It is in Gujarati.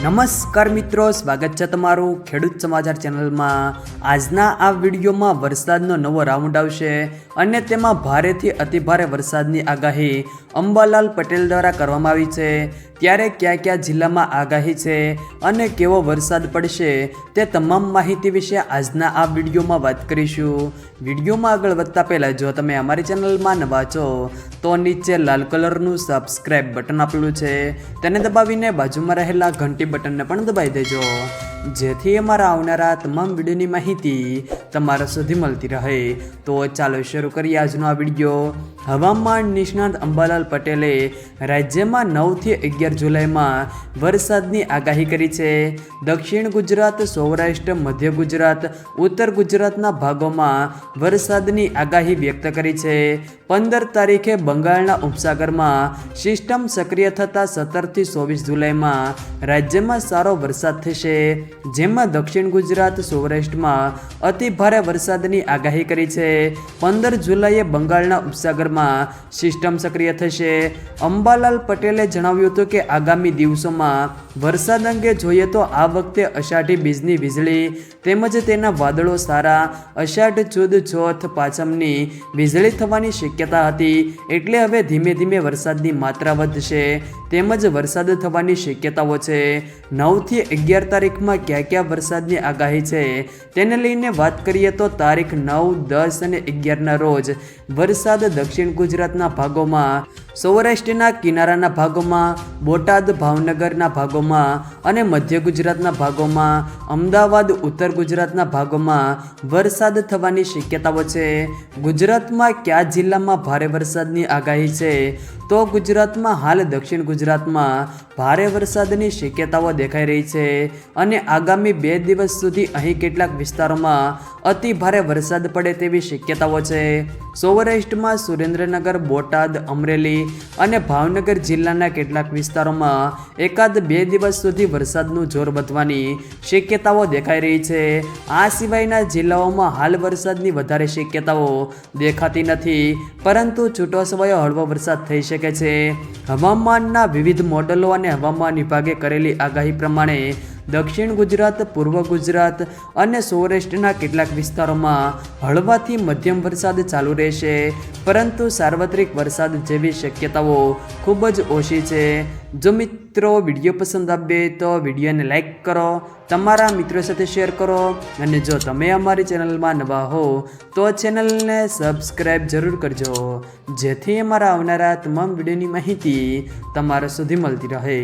નમસ્કાર મિત્રો, સ્વાગત છે તમારું ખેડૂત સમાચાર ચેનલમાં. આજના આ વિડીયોમાં વરસાદનો નવો રાઉન્ડ આવશે અને તેમાં ભારેથી અતિભારે વરસાદની આગાહી. અંબાલાલ પટેલ દ્વારા કરવામાં આવી છે. ત્યારે કયા કયા જિલ્લામાં આગાહી છે અને કેવો વરસાદ પડશે તે તમામ માહિતી વિશે આજના આ વિડીયોમાં વાત કરીશું. વિડીયોમાં આગળ વધતા પહેલાં જો તમે અમારી ચેનલમાં નવા છો, તો નીચે લાલ કલરનું સબસ્ક્રાઇબ બટન આપેલું છે. તેને દબાવીને બાજુમાં રહેલા ઘંટી બટનને પણ દબાવી દેજો. જેથી અમારા આવનારા તમામ વિડીયોની માહિતી તમારા સુધી મળતી રહે. તો ચાલો શરૂ કરીએ આજનો આ વીડિયો. હવામાન નિષ્ણાત અંબાલાલ પટેલે રાજ્યમાં નવથી અગિયાર જુલાઈમાં વરસાદની આગાહી કરી છે. દક્ષિણ ગુજરાત, સૌરાષ્ટ્ર, મધ્ય ગુજરાત, ઉત્તર ગુજરાતના ભાગોમાં વરસાદની આગાહી વ્યક્ત કરી છે. પંદર તારીખે બંગાળના ઉપસાગરમાં સિસ્ટમ સક્રિય થતાં સત્તરથી ચોવીસ જુલાઈમાં રાજ્યમાં સારો વરસાદ થશે, જેમાં દક્ષિણ ગુજરાત સૌરાષ્ટ્રમાં અતિ ભારે વરસાદની આગાહી કરી છે. પંદર જુલાઈએ બંગાળના ઉપસાગરમાં સિસ્ટમ સક્રિય થશે. અંબાલાલ પટેલે જણાવ્યું હતું કે આગામી દિવસોમાં વરસાદ અંગે જોઈએ તો આ વખતે અષાઢી બીજની વીજળી તેમજ તેના વાદળો સારા, અષાઢ ચુદ ચોથ પાછમની વીજળી થવાની શક્યતા હતી. એટલે હવે ધીમે ધીમે વરસાદની માત્રા વધશે. તેમજ વરસાદ થવાની શક્યતાઓ છે. નવથી અગિયાર તારીખમાં ક્યાં ક્યાં વરસાદની આગાહી છે? તેને લઈને વાત કરીએ તો તારીખ નવ, દસ અને અગિયારના રોજ વરસાદ દક્ષિણ ગુજરાતના ભાગોમાં, સૌરાષ્ટ્રના કિનારાના ભાગોમાં, બોટાદ ભાવનગરના ભાગોમાં અને મધ્ય ગુજરાતના ભાગોમાં, અમદાવાદ, ઉત્તર ગુજરાતના ભાગોમાં વરસાદ થવાની શક્યતાઓ છે. ગુજરાતમાં કયા જિલ્લામાં ભારે વરસાદની આગાહી છે? તો ગુજરાતમાં હાલ દક્ષિણ ગુજરાતમાં ભારે વરસાદની શક્યતાઓ દેખાઈ રહી છે અને આગામી બે દિવસ સુધી અહીં કેટલાક વિસ્તારોમાં અતિ ભારે વરસાદ પડે તેવી શક્યતાઓ છે. સૌરાષ્ટ્રમાં સુરેન્દ્રનગર, બોટાદ, અમરેલી અને ભાવનગર જિલ્લાના કેટલાક વિસ્તારોમાં એકાદ બે દિવસ સુધી વરસાદનું જોર વધવાની શક્યતાઓ દેખાઈ રહી છે. આ સિવાયના જિલ્લાઓમાં હાલ વરસાદની વધારે શક્યતાઓ દેખાતી નથી, પરંતુ છૂટોછવાયો હળવો વરસાદ થઈ શકે છે. હવામાનના વિવિધ મોડલો અને હવામાન વિભાગે કરેલી આગાહી પ્રમાણે દક્ષિણ ગુજરાત, પૂર્વ ગુજરાત અને સૌરાષ્ટ્રના કેટલાક વિસ્તારોમાં હળવાથી મધ્યમ વરસાદ ચાલુ રહેશે. પરંતુ સાર્વત્રિક વરસાદ જેવી શક્યતાઓ ખૂબ જ ઓછી છે. જો મિત્રો વીડિયો પસંદ આવે તો વિડીયોને લાઇક કરો, તમારા મિત્રો સાથે શેર કરો અને જો તમે અમારી ચેનલમાં નવા હો તો ચેનલને સબસ્ક્રાઈબ જરૂર કરજો. જેથી અમારા આવનારા તમામ વિડીયોની માહિતી તમારા સુધી મળતી રહે.